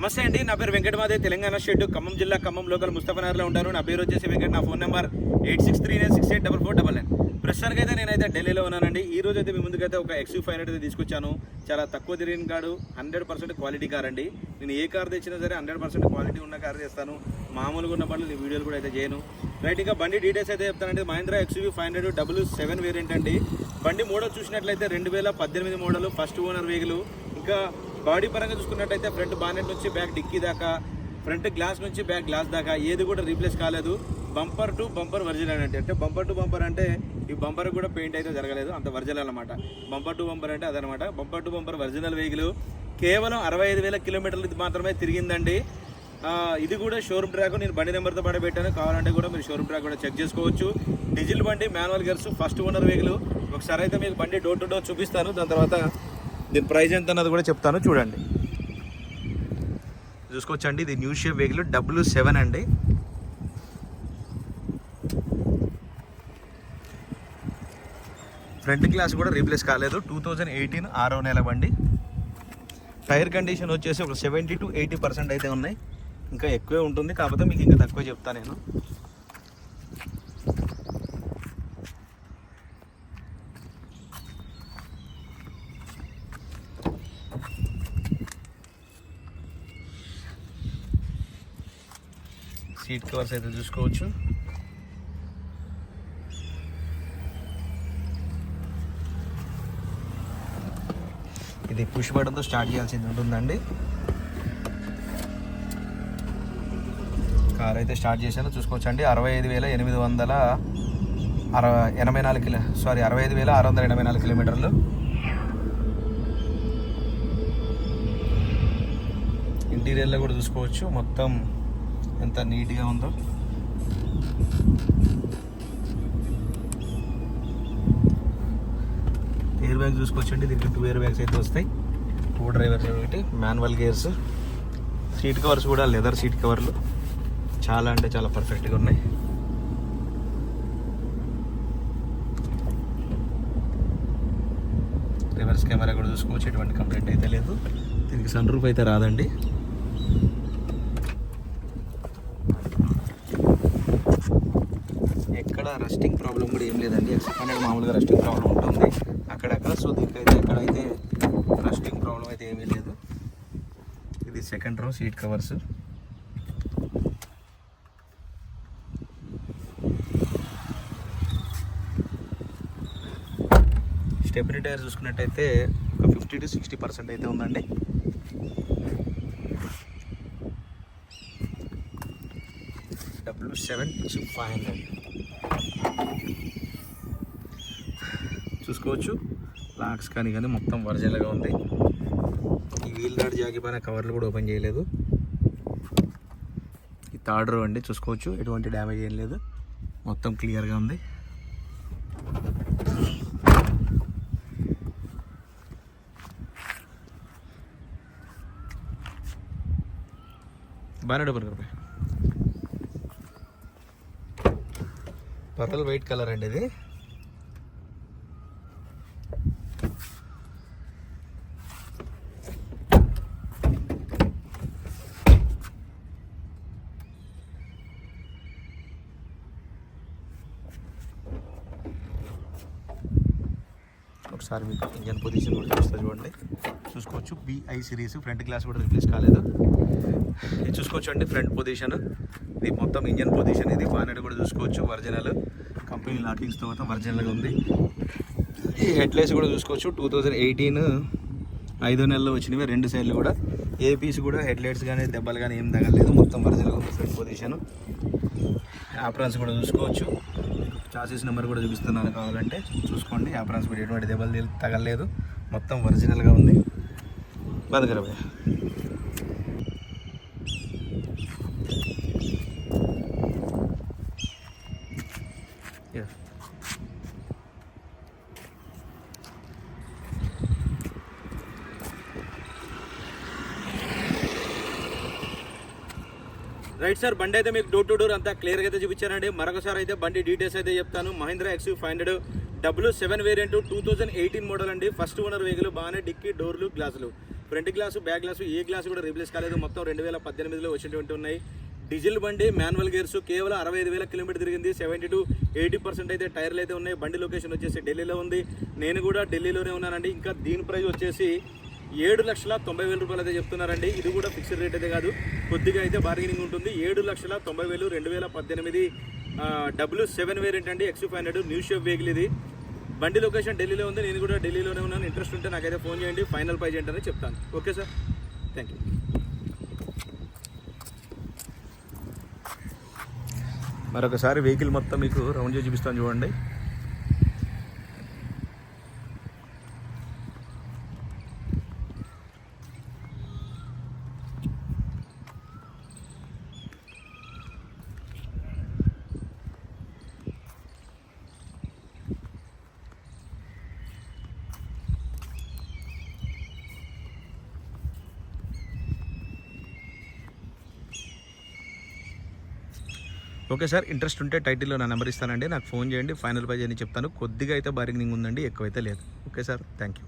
నమస్తే అండి నా పేరు వెంకటమాదే తెలంగాణ స్టేట్ ఖమ్మం జిల్లా ఖమ్మం లోకల్ ముస్తఫనగర్లో ఉంటారు. నా పేరు వచ్చేసి వెంకట నా phone number eight six three nine six eight double four double nine. ప్రస్తుతానికైతే నేనైతే ఢిల్లీలో ఉన్నానండి. ఈ రోజు అయితే మీ ముందుకైతే ఒక ఎక్స్యూ ఫైవ్ హండ్రెడ్ అయితే తీసుకొచ్చాను. చాలా తక్కువ తిరిగిన కాడు హండ్రెడ్ పర్సెంట్ క్వాలిటీ కార్ అండి. నేను ఏ కార్ తెచ్చినా సరే హండ్రెడ్ పర్సెంట్ క్వాలిటీ ఉన్న కార్ చేస్తాను మామూలుగా ఉన్న బండ్లు నేను వీడియోలు కూడా అయితే చేయను. రైట్ ఇంకా బండి డీటెయిల్స్ అయితే చెప్తానండి. Mahindra XUV five hundred double seven variant అండి. బండి మోడల్ చూసినట్లయితే రెండు వేల పద్దెనిమిది మోడల్ ఫస్ట్ ఓనర్ వెహికల్. ఇంకా బాడీ పరంగా చూసుకున్నట్టయితే ఫ్రంట్ బానెట్ నుంచి బ్యాక్ డిక్కీ దాకా ఫ్రంట్ గ్లాస్ నుంచి బ్యాక్ గ్లాస్ దాకా ఏది కూడా రీప్లేస్ కాలేదు. బంపర్ టు బంపర్ ఒరిజినల్ అంటే అంటే బంపర్ టు బంపర్ అంటే ఈ బంపర్ కూడా పెయింట్ అయితే జరగలేదు అంత వర్జనల్ అనమాట బంపర్ టు బంపర్ అంటే అదనమాట bumper to bumper original vehicle కేవలం అరవై ఐదు వేల కిలోమీటర్లు మాత్రమే తిరిగిందండి. ఇది కూడా షోరూమ్ ట్రాక్ నేను బండి నెంబర్తో పాటు పెట్టాను. కావాలంటే కూడా మీరు షోరూమ్ ట్రాక్ కూడా చెక్ చేసుకోవచ్చు. డీజిల్ బండి manual gears first owner vehicle. ఒకసారి అయితే మీకు బండి డోర్ టు డోర్ చూపిస్తాను. దాని తర్వాత దీని ప్రైస్ ఎంత అన్నది కూడా చెప్తాను చూడండి. చూసుకోవచ్చండి ఇది new shape vehicle W seven అండి. ఫ్రంట్ గ్లాస్ కూడా రీప్లేస్ కాలేదు టూ థౌజండ్ ఎయిటీన్ ఆరో నెల బండి. టైర్ కండిషన్ వచ్చేసి ఒక సెవెంటీ టు ఎయిటీ పర్సెంట్ అయితే ఉన్నాయి. ఇంకా ఎక్కువే ఉంటుంది కాకపోతే మీకు ఇంకా తక్కువ చెప్తాను నేను. సీట్ కవర్స్ అయితే చూసుకోవచ్చు. ఇది పుష్ బటన్తో స్టార్ట్ చేయాల్సింది ఉంటుందండి. కార్ అయితే స్టార్ట్ చేశాను చూసుకోవచ్చండి. అరవై ఐదు వేల ఎనిమిది వందల అరవై ఎనభై నాలుగు కిలో సారీ అరవై ఐదు వేల ఆరు వందల ఎనభై నాలుగు కిలోమీటర్లు. ఇంటీరియర్లో కూడా చూసుకోవచ్చు. మొత్తం ఎంత నీట్గా ఉందో. ఎయిర్ బ్యాగ్ చూసుకోవచ్చండి. దీనికి టూ ఎయిర్ బ్యాగ్స్ అయితే వస్తాయి. టూ డ్రైవర్ ఒకటి మాన్యువల్ గేర్స్. సీట్ కవర్స్ కూడా లెదర్ సీట్ కవర్లు. చాలా అంటే చాలా పర్ఫెక్ట్గా ఉన్నాయి. రివర్స్ కెమెరా కూడా చూసుకోవచ్చు. ఎటువంటి కంప్లైంట్ అయితే లేదు. దీనికి సన్ రూఫ్ అయితే రాదండి. రస్టింగ్ ప్రాబ్లం కూడా ఏం లేదండి. ఎక్సెప్ట్ మామూలుగా రస్టింగ్ ప్రాబ్లం ఉంటుంది. అక్కడక్కడ. సో దీనికైతే ఎక్కడైతే రస్టింగ్ ప్రాబ్లం అయితే ఏమీ లేదు. ఇది second row seat covers. Stability tyre చూసుకున్నట్టయితే ఒక ఫిఫ్టీ టు సిక్స్టీ పర్సెంట్ అయితే ఉందండి. W seven five hundred. చూసుకోవచ్చు. లాక్స్ కానీ కానీ మొత్తం ఒరిజినల్గా ఉంది. ఈ వీల్ దాడి జాగిపోయిన కవర్లు కూడా ఓపెన్ చేయలేదు. ఈ థర్డ్ రో అండి చూసుకోవచ్చు. ఎటువంటి డ్యామేజ్ ఏం లేదు. మొత్తం క్లియర్గా ఉంది. బాగా డబ్బులు కదా పర్ల్ వైట్ కలర్ అండి ఇది. ఒకసారి మీకు ఇంజన్ పొజిషన్ కూడా చూస్తే చూడండి. చూసుకోవచ్చు. బిఐ సిరీస్ ఫ్రంట్ గ్లాస్ కూడా రిప్లేస్ కాలేదు. ఇది చూసుకోవచ్చు అండి ఫ్రంట్ పొజిషన్ ఇది మొత్తం ఇంజన్ పొజిషన్ ఇది బానెట్ కూడా చూసుకోవచ్చు. ఒరిజినల్ కంపెనీ లాకింగ్స్ తర్వాత ఒరిజినల్గా ఉంది. ఈ హెడ్లైట్స్ కూడా చూసుకోవచ్చు. టూ థౌజండ్ ఎయిటీన్ ఐదో నెలలు వచ్చినవి. రెండు సైడ్లు కూడా ఏ పీస్ కూడా హెడ్లైట్స్ కానీ దెబ్బలు కానీ ఏం తగలేదు మొత్తం ఒరిజినల్గా ఉంది ఫ్రంట్ పొజిషన్ ఆప్రాన్స్ కూడా చూసుకోవచ్చు. చాసెస్ నెంబర్ కూడా చూపిస్తున్నాను కావాలంటే. చూసుకోండి. ఆప్రాన్స్ కూడా ఎటువంటి దెబ్బలు తగలేదు మొత్తం ఒరిజినల్గా ఉంది. బతకరా రైట్ సార్ బండి అయితే మీకు డోర్ టు డోర్ అంతా క్లియర్గా అయితే చూపించానండి. మరొకసారి అయితే బండి డీటెయిల్స్ అయితే చెప్తాను. Mahindra X five hundred W seven variant two thousand eighteen model అండి. ఫస్ట్ ఓనర్ వెహికల్ బాగానే డిక్కీ డోర్లు గ్లాసులు ఫ్రంట్ గ్లాసు బ్యాక్ గ్లాసు ఏ గ్లాసు కూడా రీప్లేస్ కాలేదు. మొత్తం రెండు వేల పద్దెనిమిదిలో వచ్చినటువంటి ఉన్నాయి డీజిల్ బండి మాన్యువల్ గేర్స్ కేవలం అరవై ఐదు వేల కిలోమీటర్ తిరిగింది. సెవెంటీ టు ఎయిటీ పర్సెంట్ అయితే టైర్లు అయితే ఉన్నాయి. బండి లొకేషన్ వచ్చేసి ఢిల్లీలో ఉంది. నేను కూడా ఢిల్లీలోనే ఉన్నానండి. ఇంకా దీని ప్రైస్ వచ్చేసి ఏడు లక్షల తొంభై వేల రూపాయలు అయితే చెప్తున్నారండి. ఇది కూడా ఫిక్స్డ్ రేట్ అయితే కాదు. కొద్దిగా అయితే బార్గెనింగ్ ఉంటుంది. ఏడు లక్షల తొంభై వేలు రెండు వేల పద్దెనిమిది డబ్ల్యూ సెవెన్ వేరియంట్ అండి. X five hundred new shape vehicle ఇది. బండి లొకేషన్ ఢిల్లీలో ఉంది. నేను కూడా ఢిల్లీలోనే ఉన్నాను. ఇంట్రెస్ట్ ఉంటే నాకైతే ఫోన్ చేయండి. ఫైనల్ ప్రైజ్ ఏంటని చెప్తాను. ఓకే సార్ థ్యాంక్ యూ మరొకసారి వెహికల్ మొత్తం మీకు రౌండ్ చేసి చూపిస్తాను చూడండి. ఓకే సార్ ఇంట్రెస్ట్ ఉంటే టైటిల్లో నా నెంబర్ ఇస్తానండి. నాకు ఫోన్ చేయండి ఫైనల్ ప్రైజ్ అని చెప్తాను. కొద్దిగా అయితే బార్గెనింగ్ ఉందండి ఎక్కువైతే లేదు. Okay sir thank you